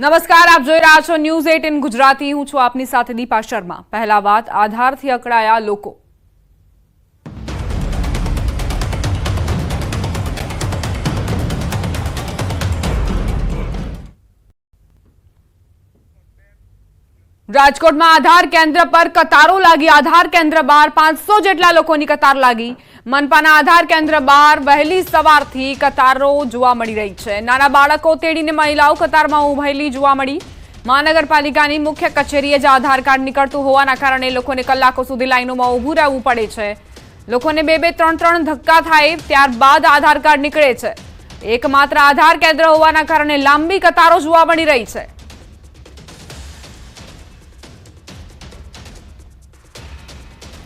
નમસ્કાર, આપ જોઈ રહ્યા છો ન્યૂઝ એટ ઇન ગુજરાતી. હું છું આપની સાથે દીપા શર્મા. પહેલા વાત આધારથી અકળાયા લોકો. રાજકોટમાં આધાર કેન્દ્ર પર કતારો લાગી. આધાર કેન્દ્ર બહાર પાંચસો જેટલા લોકોની કતાર લાગી. મનપાના આધાર કેન્દ્ર બહાર વહેલી સવારથી કતારો જોવા મળી રહી છે. નાના બાળકો તેડીને મહિલાઓ કતારમાં ઉભેલી જોવા મળી. મહાનગરપાલિકાની મુખ્ય કચેરીએ જ આધાર કાર્ડ નીકળતું હોવાના કારણે લોકોને કલાકો સુધી લાઈનોમાં ઊભું રહેવું પડે છે. લોકોને બે બે ત્રણ ત્રણ ધક્કા થાય ત્યારબાદ આધાર કાર્ડ નીકળે છે. એકમાત્ર આધાર કેન્દ્ર હોવાના કારણે લાંબી કતારો જોવા મળી રહી છે.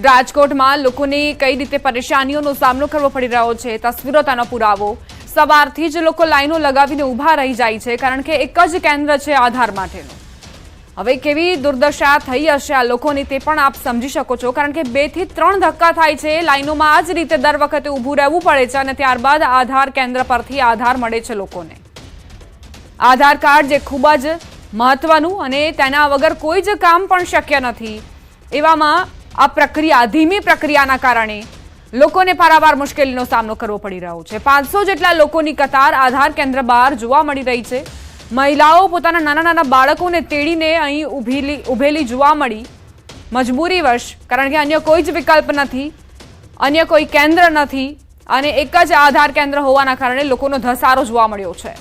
રાજકોટમાં લોકોને કઈ રીતે પરેશાનીઓનો સામનો કરવો પડી રહ્યો છે, તસવીરો તેનો પુરાવો. સવારથી જ લોકો લાઈનો લગાવીને ઊભા રહી જાય છે, કારણ કે એક જ કેન્દ્ર છે આધાર માટેનું. હવે કેવી દુર્દશા થઈ હશે આ લોકોની તે પણ આપ સમજી શકો છો, કારણ કે બેથી ત્રણ ધક્કા થાય છે, લાઈનોમાં આ જ રીતે દર વખતે ઊભું રહેવું પડે છે અને ત્યારબાદ આધાર કેન્દ્ર પરથી આધાર મળે છે લોકોને. આધાર કાર્ડ જે ખૂબ જ મહત્વનું અને તેના વગર કોઈ જ કામ પણ શક્ય નથી, એવામાં આ પ્રક્રિયા ધીમી પ્રક્રિયાના કારણે લોકોને પારાવાર મુશ્કેલીનો સામનો કરવો પડી રહ્યો છે. પાંચસો જેટલા લોકોની કતાર આધાર કેન્દ્ર બહાર જોવા મળી રહી છે. મહિલાઓ પોતાના નાના નાના બાળકોને તેડીને અહીં ઉભેલી ઊભેલી જોવા મળી. મજબૂરી વર્ષ કારણ કે અન્ય કોઈ જ વિકલ્પ નથી, અન્ય કોઈ કેન્દ્ર નથી, અને એક જ આધાર કેન્દ્ર હોવાના કારણે લોકોનો ધસારો જોવા મળ્યો છે.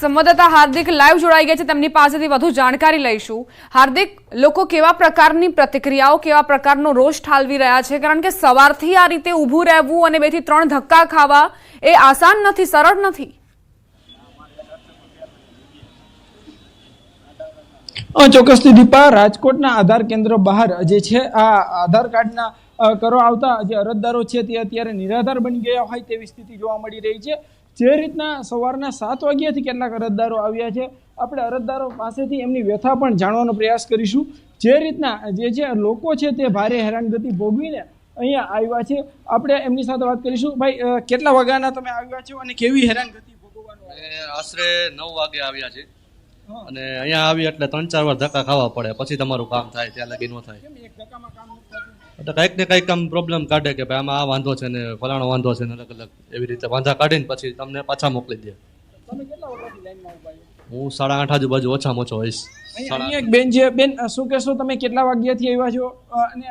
સંવાદદાતા હાર્દિક લાઈવ જોડાઈ ગયા છે. તેમની પાસેથી વધુ જાણકારી લઈશું. હાર્દિક, લોકો કેવા પ્રકારની પ્રતિક્રિયાઓ, કેવા પ્રકારનો રોષ ઠાલવી રહ્યા છે? કારણ કે સવારથી આ રીતે ઊભું રહેવું અને બેથી ત્રણ ધક્કા ખાવા એ આસાન નથી, સરળ નથી. ચોક્કસ ચોક્કસથી દીપા રાજકોટના આધાર કેન્દ્ર બહાર જે છે, આ આધાર કાર્ડના કરો આવતા જે અરજદારો છે તે અત્યારે નિરાધાર બની ગયા હોય તેવી સ્થિતિ જોવા મળી રહી છે. જે રીતના સવારના સાત વાગ્યાથી કેટલાક અરજદારો આવ્યા છે આપણે અરજદારો પાસેથી એમની વ્યથા પણ જાણવાનો પ્રયાસ કરીશું. જે રીતના જે જે લોકો છે તે ભારે હેરાનગતિ ભોગવીને અહીંયા આવ્યા છે આપણે એમની સાથે વાત કરીશું. ભાઈ કેટલા વાગ્યાના તમે આવ્યા છો અને કેવી હેરાનગતિ ભોગવવાનું આશરે નવ વાગે આવ્યા છે. અને અહીંયા આવી એટલે ત્રણ ચાર વાર ધક્કા ખાવા પડે પછી તમારું કામ થાય ત્યાં લગી ન થાય. એક ધક્કામાં કામ કંઈક ને કંઈક આમ પ્રોબ્લેમ કાઢે કે ભાઈ આમાં આ વાંધો છે ને ફલાણો વાંધો છે ને અલગ અલગ એવી રીતે વાંધા કાઢીને પછી તમને પાછા મોકલી દે. હું સાડા આઠ આજુબાજુ ઓછામાં ઓછો હોઈશ. એક બેન જે બેન શું કહેશો તમે કેટલા વાગ્યાથી આવ્યા છો? અને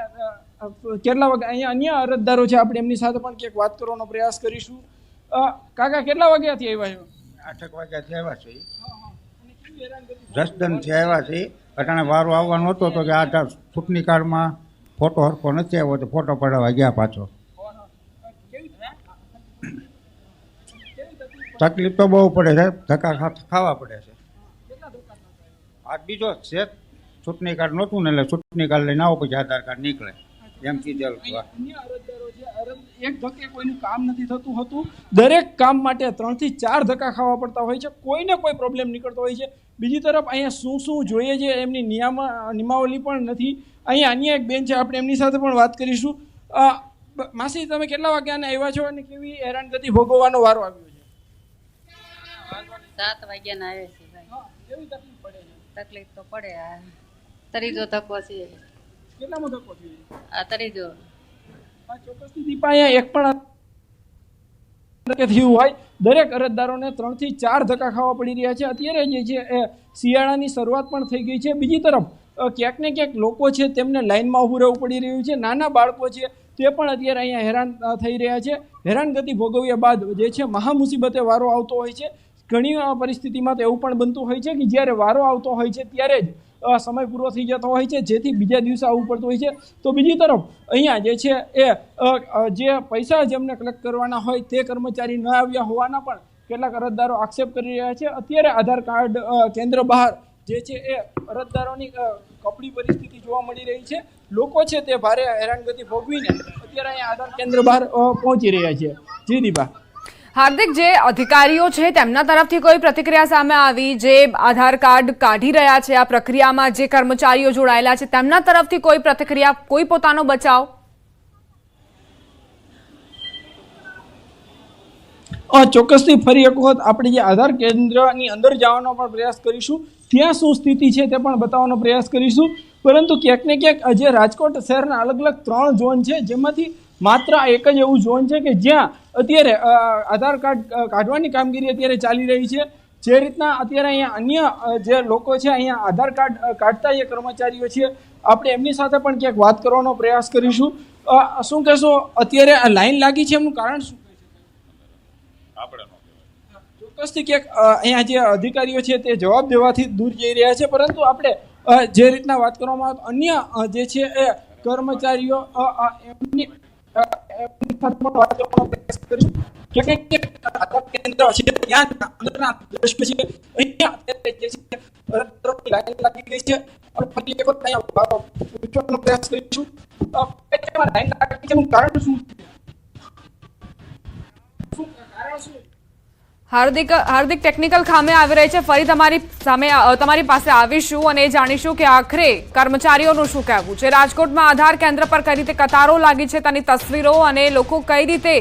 કેટલા વાગ્યા અહીંયા અન્ય અરજદારો છે આપણે એમની સાથે પણ ક્યાંક વાત કરવાનો પ્રયાસ કરીશું. કાકા કેટલા વાગ્યાથી આવ્યા છો? આઠક વાગ્યાથી આવ્યા છે જસદનથી આવ્યા છે અટાણે વારો આવવાનો હતો તો કે આ ચૂંટણી કાર્ડમાં ફોટો હરખો નથી આવ્યો તો ફોટો પડાવવા ગયા પાછો. તકલીફ તો બહુ પડે છે, ધક્કા ખાવા પડે છે. આ બીજો છે, ચૂંટણી કાર્ડ નહોતું ને એટલે ચૂંટણી કાર્ડ લઈને આવો પછી આધાર કાર્ડ નીકળે. એમ કીધેલું એક ધક્કે કોઈનું કામ નથી થતું હતું. દરેક કામ માટે ત્રણથી ચાર ધક્કા ખાવા પડતા હોય છે. કોઈને કોઈ પ્રોબ્લેમ નીકળતો હોય છે. બીજી તરફ અહીંયા શું શું જોઈએ છે એમની નિયમ નિયમાવલી પણ નથી. અહીંયા અન્ય એક બેન છે આપણે એમની સાથે પણ વાત કરીશું. માસી તમે કેટલા વાગ્યાને આવ્યા છો અને કેવી હેરાનગતિ ભોગવવાનો વારો આવ્યો છે? સાત વાગ્યાના આવે છે કેવી તકલીફ પડે તકલીફ તો પડે આ ત્રીજો ધક્કો છે. કેટલામો ધક્કો છે? આ તરીજો. ચોક્કસથી દીપા અહીંયા એક પણ થયું હોય. દરેક અરજદારોને ત્રણથી ચાર ધક્કા ખાવા પડી રહ્યા છે. અત્યારે જે છે એ શિયાળાની શરૂઆત પણ થઈ ગઈ છે. બીજી તરફ ક્યાંક ને ક્યાંક લોકો છે તેમને લાઇનમાં ઊભું રહેવું પડી રહ્યું છે. નાના બાળકો છે તે પણ અત્યારે અહીંયા હેરાન થઈ રહ્યા છે. હેરાનગતિ ભોગવ્યા બાદ જે છે મહા મુસીબતે વારો આવતો હોય છે. ઘણી પરિસ્થિતિમાં તો એવું પણ બનતું હોય છે કે જ્યારે વારો આવતો હોય છે ત્યારે જ સમય પૂરો થઈ જતો હોય છે. જેથી બીજા દિવસે આવવું પડતું હોય છે. તો બીજી તરફ અહીંયા જે છે એ જે પૈસા જેમને કલેક્ટ કરવાના હોય તે કર્મચારી ન આવ્યા હોવાના પણ કેટલાક અરજદારો આક્ષેપ કરી રહ્યા છે. અત્યારે આધાર કાર્ડ કેન્દ્ર બહાર જે છે એ અરજદારોની કપડી પરિસ્થિતિ જોવા મળી રહી છે. લોકો છે તે ભારે હેરાનગતિ ભોગવીને અત્યારે અહીંયા આધાર કેન્દ્ર બહાર પહોંચી રહ્યા છે. જી દીપા હાર્દિક, જે અધિકારીઓ છે તેમના તરફથી કોઈ પ્રતિક્રિયા સામે આવી જે આધાર કાર્ડ કાઢી રહ્યા છે, આ પ્રક્રિયામાં જે કર્મચારીઓ જોડાયેલા છે, તેમના તરફથી કોઈ પ્રતિક્રિયા, કોઈ પોતાનો બચાવ? ચોક્કસથી ફરી એક વખત આપણે જે આધાર કેન્દ્રની અંદર જવાનો પણ પ્રયાસ કરીશું. ત્યાં શું સ્થિતિ છે તે પણ બતાવવાનો પ્રયાસ કરીશું. પરંતુ ક્યાંક ને ક્યાંક અ, જે રાજકોટ શહેરના અલગ અલગ ત્રણ ઝોન છે જેમાંથી માત્ર એક જ એવું ઝોન છે કે જ્યાં અત્યારે આધાર કાર્ડ કાઢવાની કામગીરી અત્યારે ચાલી રહી છે. જે રીતના અત્યારે અહીંયા અન્ય જે લોકો છે અહીંયા આધાર કાર્ડ કાઢતા જે કર્મચારીઓ છે આપણે એમની સાથે પણ ક્યાંક વાત કરવાનો પ્રયાસ કરીશું. શું કહેશો? અત્યારે લાઈન લાગી છે એમનું કારણ શું? ચોક્કસથી ક્યાંક અહીંયા જે અધિકારીઓ છે તે જવાબ દેવાથી દૂર જઈ રહ્યા છે, પરંતુ આપણે જે રીતના વાત કરવામાં આવે અન્ય જે છે એ કર્મચારીઓ એમની કારણ શું છે? હાર્દિક હાર્દિક ટેકનિકલ ખામે આવી રહી છે. ફરી તમારી સામે તમારી પાસે આવીશું અને એ જાણીશું કે આખરે કર્મચારીઓનું શું કહેવું છે. રાજકોટમાં આધાર કેન્દ્ર પર કઈ રીતે કતારો લાગી છે તેની તસવીરો અને લોકો કઈ રીતે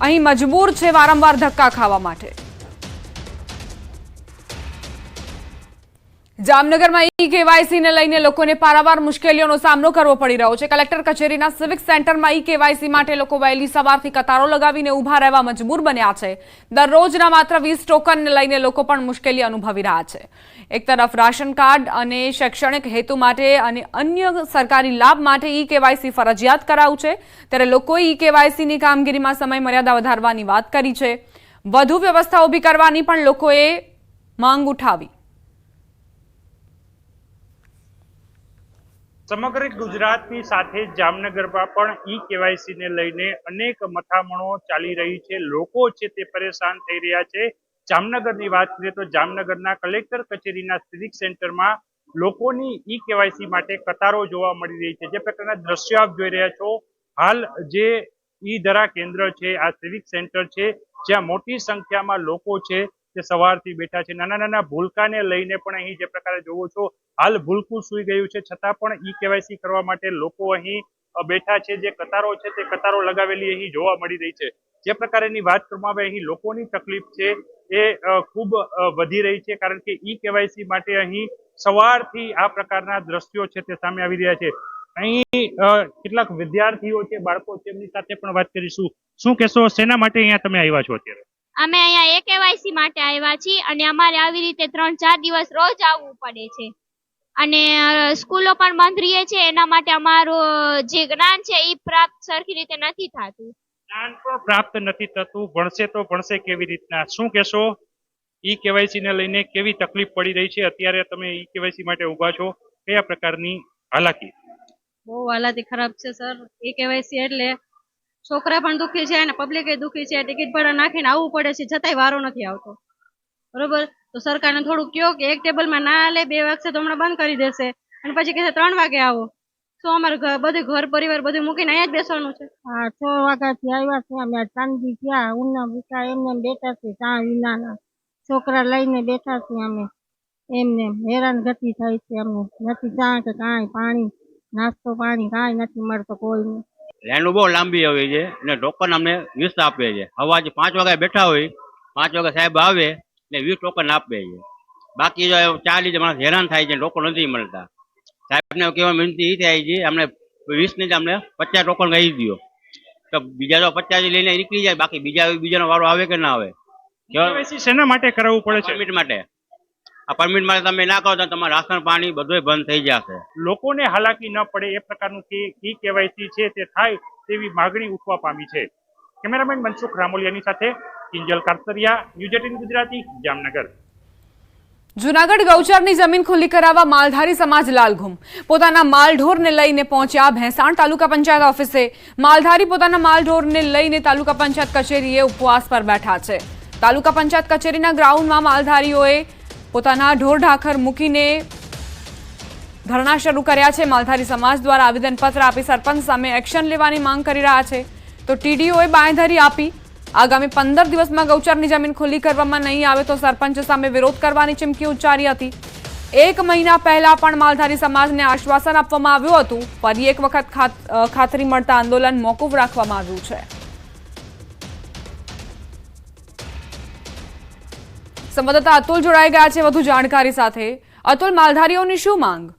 અહીં મજબૂર છે વારંવાર ધક્કા ખાવા માટે. જામનગરમાં ઈ કેવાયસીને લઈને લોકોને પારાવાર મુશ્કેલીઓનો સામનો કરવો પડી રહ્યો છે. કલેક્ટર કચેરીના સિવિક સેન્ટરમાં ઈ કેવાયસી માટે લોકો વહેલી સવારથી કતારો લગાવીને ઊભા રહેવા મજબૂર બન્યા છે. દરરોજના માત્ર વીસ ટોકનને લઈને લોકો પણ મુશ્કેલી અનુભવી રહ્યા છે. એક તરફ રાશન કાર્ડ અને શૈક્ષણિક હેતુ માટે અને અન્ય સરકારી લાભ માટે ઈ કેવાયસી ફરજિયાત કરાવું છે. ત્યારે લોકોએ ઈ કેવાયસીની કામગીરીમાં સમય મર્યાદા વધારવાની વાત કરી છે. વધુ વ્યવસ્થા ઊભી કરવાની પણ લોકોએ માંગ ઉઠાવી. સમગ્ર ગુજરાતની સાથે જામનગરમાં પણ ઈ કેવાયસી ને લઈને અનેક મથામણો ચાલી રહી છે. લોકો છે તે પરેશાન થઈ રહ્યા છે. જામનગરની વાત કરીએ તો જામનગરના કલેક્ટર કચેરીના સિવિક સેન્ટરમાં લોકોની ઈ કેવાયસી માટે કતારો જોવા મળી રહી છે. જે પ્રકારના દ્રશ્યો આપ જોઈ રહ્યા છો. હાલ જે ઈ ધરા કેન્દ્ર છે, આ સિવિક સેન્ટર છે, જ્યાં મોટી સંખ્યામાં લોકો છે તે સવારથી બેઠા છે, નાના નાના ભૂલકાને લઈને પણ અહીં જે પ્રકારે જોવો છો, હાલ ભૂલકું સુઈ ગયું છે. છતાં પણ ઈ કેવાયસી કરવા માટે લોકો અહીં બેઠા છે. જે કતારો છે તે કતારો લગાવેલી અહીં જોવા મળી રહી છે. જે પ્રકારેની વાત કરવામાં આવે, અહીં લોકોની તકલીફ છે એ ખૂબ વધી રહી છે. કારણ કે ઈ કેવાયસી માટે અહીં સવારથી આ પ્રકારના દ્રશ્યો છે તે સામે આવી રહ્યા છે. અહીં કેટલાક વિદ્યાર્થીઓ છે, બાળકો છે, એમની સાથે પણ વાત કરીશું. શું કહેશો? શેના માટે અહીંયા તમે આવ્યા છો અત્યારે? અમે અહીંયા એ કેવાયસી માટે આવ્યા છીએ અને અમારે આવી રીતે ત્રણ ચાર દિવસ રોજ આવવું પડે છે. અને સ્કૂલો પણ બંધ રહે છે એના માટે અમારું જે જ્ઞાન છે એ પ્રાપ્ત સરખી રીતે નથી થતું. જ્ઞાન પણ પ્રાપ્ત નથી થતું ભણશે તો ભણશે કેવી રીતના? શું કહેશો? ઈ કેવાયસી ને લઈને કેવી તકલીફ પડી રહી છે? અત્યારે તમે ઈ કેવાયસી માટે ઊભા છો. કયા પ્રકારની હાલાકી? બહુ હાલાકી ખરાબ છે સર. એ કેવાયસી એટલે છોકરા પણ દુખી છે અને પબ્લિક દુખી છે. ટિકિટ ભાડા નાખીને આવવું પડે છે, છતાંય વારો નથી આવતો. બરોબર? તો સરકારને થોડું કયો કે એક ટેબલમાં ના લે, બે વાગશે તો હમણાં બંધ કરી દેશે. અને પછી કહેશે ત્રણ વાગે આવો. તો અમારે બધું ઘર, પરિવાર બધું મૂકીને અહીંયા જ બેસવાનું છે. હા, છ વાગ્યાથી આવ્યા છે અમે. ચાંદી ત્યાં ઉના ભૂસા એમને એમ બેઠા છે ચા વિનાના છોકરા લઈને બેઠા છે અમે. એમને હેરાન ગતિ થાય છે અમને. નથી ચા કે કાંઈ પાણી, નાસ્તો પાણી કાંઈ નથી મળતો કોઈને. લાઈનો બહુ લાંબી આવી છે અને ટોકન અમને વીસ આપે છે. સવારે પાંચ વાગે બેઠા હોય પાંચ વાગે સાહેબ આવે ને વીસ ટોકન આપે છે. બાકી જો ચા લીધે માણસ હેરાન થાય છે ટોકન નથી મળતા. સાહેબને કહેવા વિનંતી એ થાય છે અમને વીસ ને જ અમને પચાસ ટોકન કહી દો તો બીજા તો પચાસ લઈને નીકળી જાય બાકી બીજા બીજાનો વારો આવે કે ના આવે? કેવાયસી શેના માટે કરાવવું પડે છે? પરમિટ માટે. આ પરમિટ માટે તમે ના કરો તો તમારે રાશન પાણી બધું બંધ થઈ જશે. લોકોને હાલાકી ન પડે એ પ્રકારનું ઈ કેવાયસી છે તે થાય તેવી માગણી ઉઠવા પામી છે. કેમેરામેન મનસુખ રામોલિયાની સાથે કિંજલ કારતરિયા ન્યૂઝ એટીન ગુજરાતી જામનગર. જુનાગઢ ગૌચરની જમીન ખુલ્લી કરાવવા માલધારી સમાજ લાલઘુમ. પોતાના માલઢોરને લઈને પહોંચ્યા ભેંસાણ તાલુકા પંચાયત ઓફિસે. માલધારી પોતાના માલઢોરને લઈને તાલુકા પંચાયત કચેરીએ ઉપવાસ પર બેઠા છે. તાલુકા પંચાયત કચેરીના ગ્રાઉન્ડમાં માલધારીઓએ પોતાના ઢોર ઢાખર મૂકીને ધરણા શરૂ કર્યા છે. માલધારી સમાજ દ્વારા આવેદનપત્ર આપી સરપંચ સામે એક્શન લેવાની માંગ કરી રહ્યા છે. તો ટીડીઓએ બાંયધરી આપી. આગામી પંદર દિવસમાં ગૌચરની જમીન ખુલ્લી કરવામાં નહીં આવે તો સરપંચ સામે વિરોધ કરવાની ચીમકી ઉચ્ચારી હતી. એક મહિના પહેલા પણ માલધારી સમાજને આશ્વાસન આપવામાં આવ્યું હતું. ફરી એક વખત ખાત- ખાતરી મળતા આંદોલન મોકૂફ રાખવામાં આવ્યું છે. સંવાદદાતા અતુલ જોડાઈ ગયા છે. વધુ જાણકારી સાથે. અતુલ માલધારીઓની શું માંગ?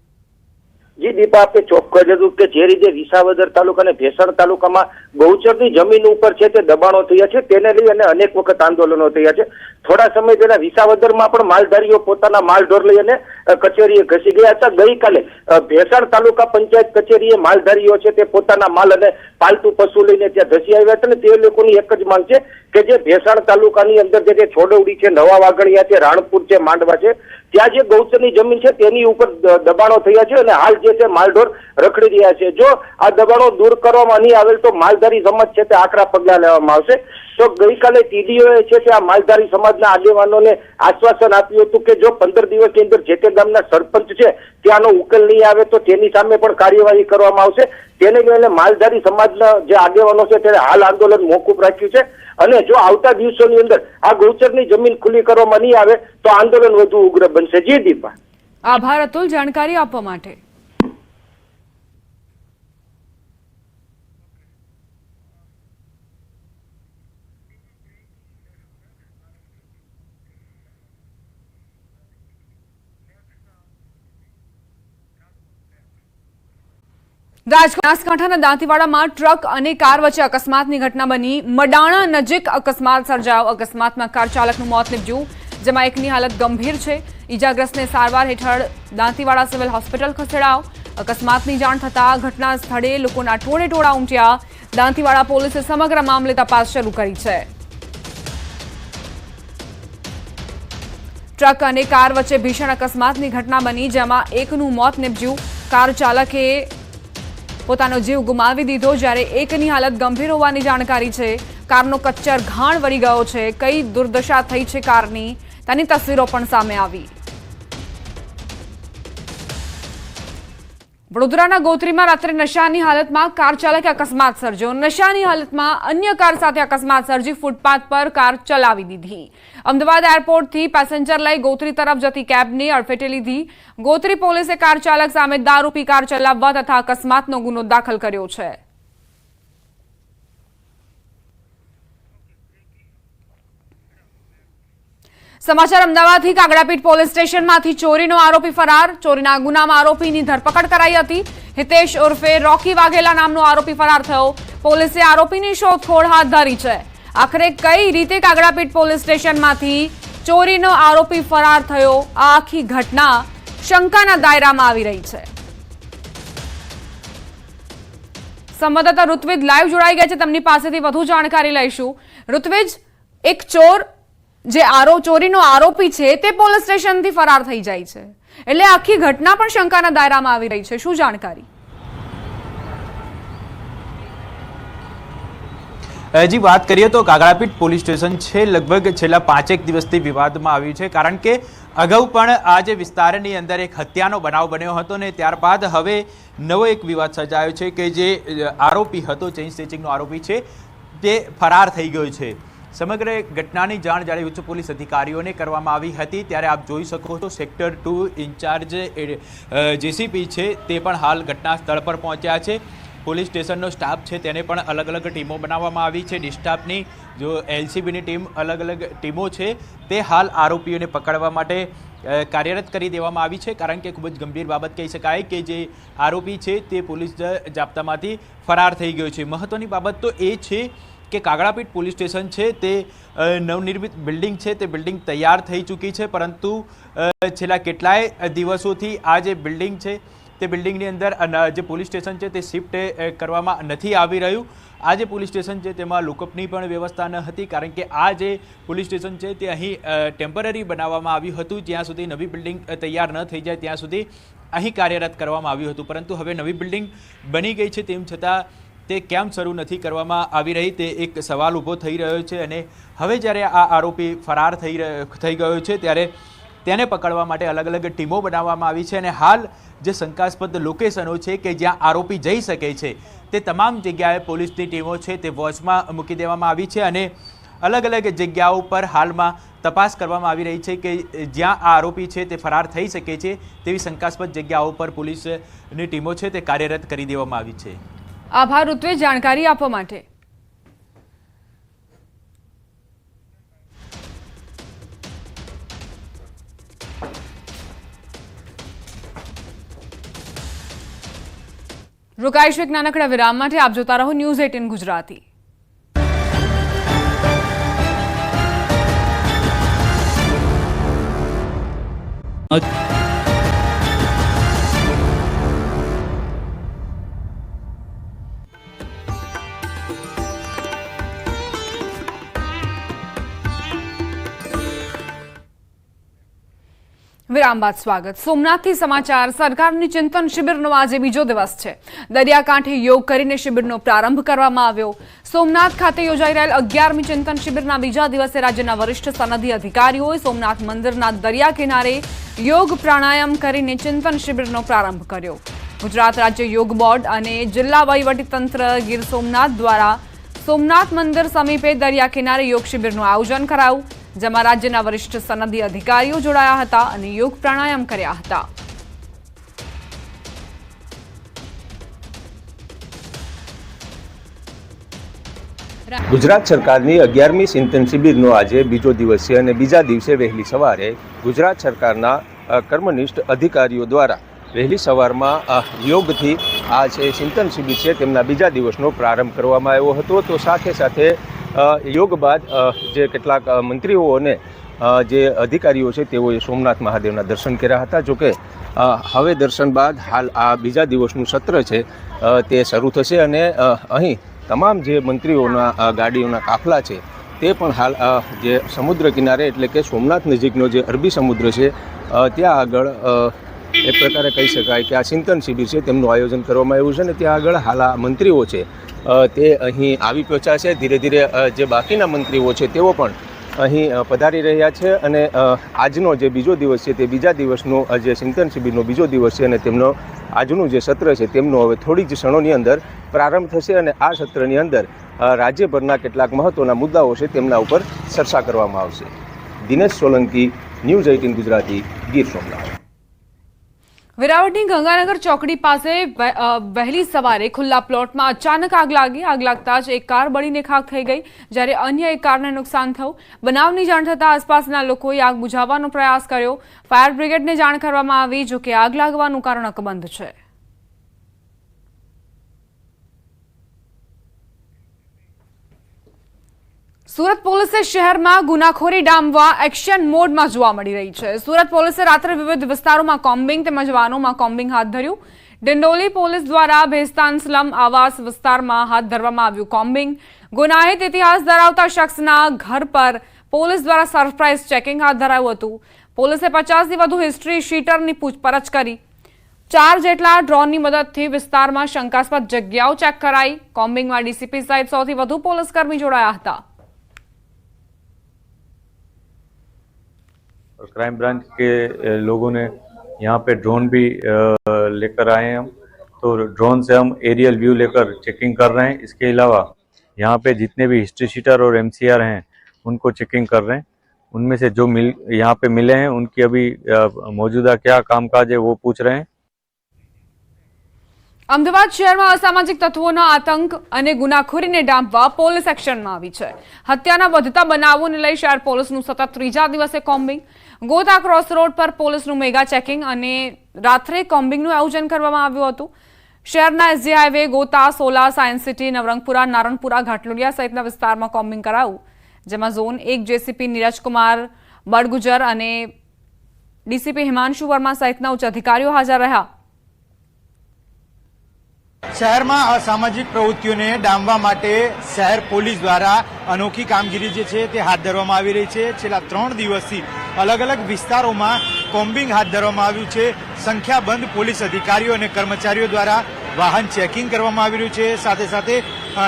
જી દીપા, આપે ચોખ્ખું હતું કે જે રીતે વિસાવદર તાલુકા અને ભેસાણ તાલુકામાં ગૌચરની જમીન ઉપર છે તે દબાણો થયા છે, તેને લઈ અને અનેક વખત આંદોલનો થયા છે. થોડા સમય પહેલા વિસાવદરમાં પણ માલધારીઓ પોતાના માલઢોર લઈ કચેરીએ ઘસી ગયા હતા. ગઈકાલે ભેસાણ તાલુકા પંચાયત કચેરીએ માલધારીઓ છે તે પોતાના માલ અને પાલતુ પશુ લઈને ત્યાં ધસી આવ્યા હતા અને તે લોકોની એક જ માંગ છે કે જે ભેસાણ તાલુકાની અંદર જે છોડવડી છે, નવા વાગણિયા છે, રાણપુર છે, માંડવા છે ત્યાં જે ગૌચરની જમીન છે તેની ઉપર દબાણો થયા છે અને હાલ જે છે માલઢોર રખડી રહ્યા છે. જો આ દબાણો દૂર કરવામાં નહીં આવેલ તો માલધારી સમાજ છે તે આકરા પગલા લેવામાં આવશે. તો ગઈકાલે ટીડીઓએ છે તે આ માલધારી સમાજના આગેવાનોને આશ્વાસન આપ્યું હતું કે જો પંદર દિવસની અંદર જે તે ગામના સરપંચ છે ત્યાંનો ઉકેલ નહીં આવે તો તેની સામે પણ કાર્યવાહી કરવામાં આવશે. તેને લઈને માલધારી સમાજના જે આગેવાનો છે તેને હાલ આંદોલન મોકૂફ રાખ્યું છે. અને જો આવતા દિવસોની અંદર આ ગૌચરની જમીન ખુલ્લી કરવામાં નહીં આવે, તો આંદોલન વધુ ઉગ્ર બનશે. જી દીપા. આભાર અતુલ, જાણકારી આપવા માટે. રાજકોટ બનાસકાંઠાના દાંતીવાડામાં ટ્રક અને કાર વચ્ચે અકસ્માતની ઘટના બની. મડાણા નજીક અકસ્માત સર્જાયો. અકસ્માતમાં કાર ચાલકનું મોત નીપજ્યું. જેમાં એકની હાલત ગંભીર છે. ઈજાગ્રસ્તને સારવાર હેઠળ દાંતીવાડા સિવિલ હોસ્પિટલ ખસેડાયો. અકસ્માતની જાણ થતાં ઘટના સ્થળે લોકોના ટોળે ટોળા ઉમટ્યા દાંતીવાડા પોલીસે સમગ્ર મામલે તપાસ શરૂ કરી છે. ટ્રક અને કાર વચ્ચે ભીષણ અકસ્માતની ઘટના બની, જેમાં એકનું મોત નીપજ્યું. કાર ચાલકે પોતાનો જીવ ગુમાવી દીધો જ્યારે એકની હાલત ગંભીર હોવાની જાણકારી છે. કારનો કચ્ચર ઘાણ વળી ગયો છે. કઈ દુર્દશા થઈ છે કારની? તેની તસવીરો પણ સામે આવી. વડોદરાના ગોત્રીમાં રાત્રે નશાની હાલતમાં કાર ચાલકે અકસ્માત સર્જ્યો. નશાની હાલતમાં અન્ય કાર સાથે અકસ્માત સર્જી ફૂટપાથ પર કાર ચલાવી દીધી. અમદાવાદ એરપોર્ટથી પેસેન્જર લઈ ગોત્રી તરફ જતી કેબને અડફેટે લીધી. ગોત્રી પોલીસે કાર ચાલક સામે દારૂ પી કાર ચલાવવા તથા અકસ્માતનો ગુનો દાખલ કર્યો છે. સમાચાર અમદાવાદથી કાગડાપીઠ પોલીસ સ્ટેશનમાંથી ચોરીનો આરોપી ફરાર. ચોરીના ગુનામાં આરોપીની ધરપકડ કરાઈ હતી. હિતેશ ઉર્ફે રોકી વાઘેલા નામનો આરોપી ફરાર થયો. પોલીસે આરોપીની શોધખોળ હાથ ધરી છે. આખરે કઈ રીતે કાગડાપીઠ પોલીસ સ્ટેશનમાંથી ચોરીનો આરોપી ફરાર થયો? આ આખી ઘટના શંકાના દાયરામાં આવી રહી છે. સંવાદદાતા ઋત્વિજ લાઈવ જોડાઈ ગયા છે. તેમની પાસેથી વધુ જાણકારી લઈશું. ઋત્વિજ, એક ચોર જે આરો ચોરીનો આરોપી છે તે પોલીસ સ્ટેશનથી ફરાર થઈ જાય છે. એટલે આખી ઘટના પણ શંકાના દાયરામાં આવી રહી છે. શું જાણકારી? હજી વાત કરીએ તો કાગડાપીઠ પોલીસ સ્ટેશન છે. લગભગ છેલ્લા પાંચેક દિવસથી વિવાદમાં આવ્યું છે. કારણ કે અગાઉ પણ આ જે વિસ્તારની અંદર એક હત્યાનો બનાવ બન્યો હતો ને ત્યારબાદ હવે નવો એક વિવાદ સર્જાયો છે કે જે આરોપી હતો, ચેઇન સ્ટેચિંગનો આરોપી છે, તે ફરાર થઈ ગયો છે. સમગ્ર ઘટનાની જાણ જ્યારે ઉચ્ચ પોલીસ અધિકારીઓને કરવામાં આવી હતી, ત્યારે આપ જોઈ શકો છો સેક્ટર ટુ ઇન્ચાર્જ જેસીપી છે તે પણ હાલ ઘટના સ્થળ પર પહોંચ્યા છે. પોલીસ સ્ટેશનનો સ્ટાફ છે તેને પણ અલગ અલગ ટીમો બનાવવામાં આવી છે. ડિસ્ટાફની જો એલસીબીની ટીમ અલગ અલગ ટીમો છે, તે હાલ આરોપીઓને પકડવા માટે કાર્યરત કરી દેવામાં આવી છે, કારણ કે ખૂબ જ ગંભીર બાબત કહી શકાય કે જે આરોપી છે તે પોલીસ જાપ્તામાંથી ફરાર થઈ ગયો છે. મહત્ત્વની બાબત તો એ છે કે કાગડાપીઠ પોલીસ સ્ટેશન છે તે નવનિર્મિત બિલ્ડિંગ છે, તે બિલ્ડિંગ તૈયાર થઈ ચૂકી છે, પરંતુ છેલ્લા કેટલાય દિવસોથી આ જે બિલ્ડિંગ છે, તે બિલ્ડિંગની અંદર જે પોલીસ સ્ટેશન છે તે શિફ્ટ કરવામાં નથી આવી રહ્યું. આ જે પોલીસ સ્ટેશન છે તેમાં લોકઅપની પણ વ્યવસ્થા ન હતી, કારણ કે આ જે પોલીસ સ્ટેશન છે તે અહીં ટેમ્પરરી બનાવવામાં આવ્યું હતું, જ્યાં સુધી નવી બિલ્ડિંગ તૈયાર ન થઈ જાય ત્યાં સુધી અહીં કાર્યરત કરવામાં આવ્યું હતું. પરંતુ હવે નવી બિલ્ડિંગ બની ગઈ છે તેમ છતાં તે કેમ શરૂ નથી કરવામાં આવી રહી તે એક સવાલ ઊભો થઈ રહ્યો છે અને હવે જ્યારે આ આરોપી ફરાર થઈ રહ્યો, થઈ ગયો છે ત્યારે તેને પકડવા માટે અલગ અલગ ટીમો બનાવવામાં આવી છે અને હાલ જે શંકાસ્પદ લોકેશનો છે કે જ્યાં આરોપી જઈ શકે છે, તે તમામ જગ્યાએ પોલીસની ટીમો છે તે વોચમાં મૂકી દેવામાં આવી છે અને અલગ અલગ જગ્યાઓ પર હાલમાં તપાસ કરવામાં આવી રહી છે કે જ્યાં આ આરોપી છે તે ફરાર થઈ શકે છે તેવી શંકાસ્પદ જગ્યાઓ પર પોલીસની ટીમો છે તે કાર્યરત કરી દેવામાં આવી છે. આભાર ઋત્વે જાણકારી આપવા માટે. રોકાઈશું એક નાનકડા વિરામ માટે. આપ જોતા રહો ન્યૂઝ એટીન ગુજરાતી. વિરામ બાદ સ્વાગત. સોમનાથથી સમાચાર, સરકારની ચિંતન શિબિરનો આજે બીજો દિવસ છે. દરિયાકાંઠે યોગ કરીને શિબિરનો પ્રારંભ કરવામાં આવ્યો. સોમનાથ ખાતે યોજાઈ રહેલ અગિયારમી ચિંતન શિબિરના બીજા દિવસે રાજ્યના વરિષ્ઠ સનદી અધિકારીઓએ સોમનાથ મંદિરના દરિયા કિનારે યોગ પ્રાણાયામ કરીને ચિંતન શિબિરનો પ્રારંભ કર્યો. ગુજરાત રાજ્ય યોગ બોર્ડ અને જિલ્લા વહીવટીતંત્ર ગીર સોમનાથ દ્વારા સોમનાથ મંદિર સમીપે દરિયા કિનારે યોગ શિબિરનું આયોજન કરાયું. જેમાં રાજ્યના વરિષ્ઠ સનદી અધિકારીઓ જોડાયા હતા અને યોગ પ્રાણાયામ કર્યા હતા. ગુજરાત સરકારની અગિયારમી સિંતન શિબિરનો આજે બીજો દિવસ છે અને બીજા દિવસે વહેલી સવારે ગુજરાત સરકારના કર્મનિષ્ઠ અધિકારીઓ દ્વારા વહેલી સવારમાં યોગથી આ જે ચિંતન શિબિર છે તેમના બીજા દિવસનો પ્રારંભ કરવામાં આવ્યો હતો. તો સાથે સાથે યોગ બાદ જે કેટલાક મંત્રીઓને જે અધિકારીઓ છે તેઓએ સોમનાથ મહાદેવના દર્શન કર્યા હતા. જોકે હવે દર્શન બાદ હાલ આ બીજા દિવસનું સત્ર છે તે શરૂ થશે અને અહીં તમામ જે મંત્રીઓના ગાડીઓના કાફલા છે, તે પણ હાલ જે સમુદ્ર કિનારે એટલે કે સોમનાથ નજીકનો જે અરબી સમુદ્ર છે ત્યાં આગળ એક પ્રકારે કહી શકાય કે આ ચિંતન શિબિર છે, તેમનું આયોજન કરવામાં આવ્યું છે અને ત્યાં આગળ હાલ આ મંત્રીઓ છે. તે અહીં આવી પહોંચ્યા છે. ધીરે ધીરે જે બાકીના મંત્રીઓ છે, તેઓ પણ અહીં પધારી રહ્યા છે અને આજનો જે બીજો દિવસ છે, તે બીજા દિવસનો જે ચિંતન શિબિરનો બીજો દિવસ છે અને તેમનો આજનું જે સત્ર છે, તેમનો હવે થોડી જ ક્ષણોની અંદર પ્રારંભ થશે અને આ સત્રની અંદર રાજ્યભરના કેટલાક મહત્ત્વના મુદ્દાઓ છે, તેમના ઉપર ચર્ચા કરવામાં આવશે. Dinesh Solanki, news eighteen Gujarati, Gir Somnath. વેરાવળની Ganganagar ચોકડી પાસે વહેલી સવારે ખુલ્લા પ્લોટમાં અચાનક આગ લાગી. આગ લાગતા જ એક કાર બળીને ખાક થઈ ગઈ. જ્યારે અન્ય એક કારને નુકસાન થયું. બનાવની જાણ થતાં આસપાસના લોકોએ આગ બુઝાવવાનો પ્રયાસ કર્યો. ફાયર બ્રિગેડને જાણ કરવામાં આવી જો કે આગ લાગવાનું કારણ અકબંધ છે. સુરત પોલીસે શહેરમાં ગુનાખોરી ડામવા એક્શન મોડમાં જોવા મળી રહી છે. સુરત પોલીસે રાત્રે વિવિધ વિસ્તારોમાં કોમ્બિંગ તેમજ વાનોમાં કોમ્બિંગ હાથ ધર્યું. ડિંડોલી પોલીસ દ્વારા ભેસ્તાન સ્લમ આવાસ વિસ્તારમાં હાથ ધરવામાં આવ્યું કોમ્બિંગ. ગુનાહિત ઇતિહાસ ધરાવતા શખ્સના ઘર પર પોલીસ દ્વારા સરપ્રાઇઝ ચેકિંગ હાથ ધરાયું હતું. પોલીસે પચાસથી વધુ હિસ્ટ્રી શીટરની પૂછપરછ કરી. ચાર જેટલા ડ્રોનની મદદથી વિસ્તારમાં શંકાસ્પદ જગ્યાઓ ચેક કરાઈ. કોમ્બિંગમાં ડીસીપી સહિત સૌથી વધુ પોલીસકર્મી જોડાયા હતા. और क्राइम ब्रांच के अ, लोगों ने यहाँ पे ड्रोन भी अ, लेकर आए हैं हम तो ड्रोन से हम एरियल व्यू लेकर चेकिंग कर रहे हैं इसके अलावा यहाँ पे जितने भी हिस्ट्री शीटर और एमसीआर हैं उनको चेकिंग कर रहे हैं उनमें से जो मिल यहाँ पे मिले हैं उनकी अभी अ, मौजूदा क्या कामकाज है वो पूछ रहे हैं અમદાવાદ શહેરમાં અસામાજિક તત્વોનો આતંક અને ગુનાખોરીને ડાંપવા પોલીસ એક્શનમાં આવી છે હત્યાના વધતા બનાવોને લઈ શહેર પોલીસનું સતત ત્રીજા દિવસે કોમ્બિંગ ગોતા ક્રોસ રોડ પર પોલીસનું મેગા ચેકિંગ અને રાત્રે કોમ્બિંગનું આયોજન કરવામાં આવ્યું હતું. શહેરના SG highway, Gota, Sola, science city, Navrangpura, Naranpura, Ghatlodia સહિતના વિસ્તારમાં કોમ્બિંગ કરાયું. જેમાં ઝોન એક જેસીપી નીરજકુમાર બડગુજર અને ડીસીપી હિમાંશુ વર્મા સહિતના ઉચ્ચ અધિકારીઓ હાજર રહ્યા. શહેરમાં અસામાજિક પ્રવૃત્તિઓને ડામવા માટે શહેર પોલીસ દ્વારા અનોખી કામગીરી જે છે તે હાથ ધરવામાં આવી રહી છે. છેલ્લા ત્રણ દિવસથી અલગ અલગ વિસ્તારોમાં કોમ્બિંગ હાથ ધરવામાં આવ્યું છે. સંખ્યાબંધ પોલીસ અધિકારીઓ અને કર્મચારીઓ દ્વારા વાહન ચેકિંગ કરવામાં આવી રહ્યું છે. સાથે સાથે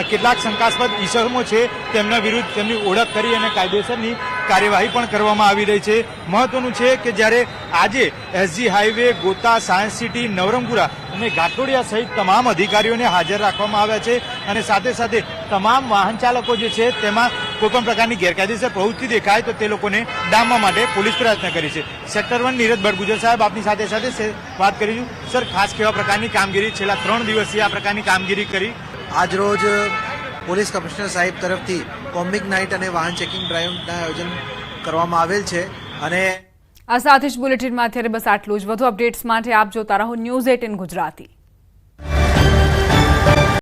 કેટલાક શંકાસ્પદ ઇસમો છે. તેમના વિરુદ્ધ તેમની ઓળખ કરી અને કાયદેસરની કાર્યવાહી પણ કરવામાં આવી રહી છે. મહત્વનું છે કે જ્યારે આજે SG highway, Gota, science city, Navrangpura અને ઘાટોડિયા સહિત તમામ અધિકારીઓને હાજર રાખવામાં આવ્યા છે અને સાથે સાથે તમામ વાહન ચાલકો જે છે તેમાં કોઈપણ પ્રકારની ગેરકાયદેસર પ્રવૃત્તિ દેખાય તો તે લોકોને ડામવા માટે પોલીસ પ્રયત્ન કરી છે. સેક્ટર વન નીરજ ભરગુજર સાહેબ આપની સાથે સાથે વાત કરીશું સર ખાસ કેવા પ્રકારની કામગીરી છેલ્લા ત્રણ દિવસથી આ પ્રકારની કામગીરી કરી? આજરોજ પોલીસ કમિશનર સાહેબ તરફથી કોમિક નાઇટ અને વાહન ચેકિંગ ડ્રાઈવના આયોજન કરવામાં આવેલ છે અને આ સાથે જ બુલેટિનમાં અત્યારે બસ આટલું જ. વધુ અપડેટ્સ માટે આપ જોતા રહો ન્યૂઝ એટીન ગુજરાતી.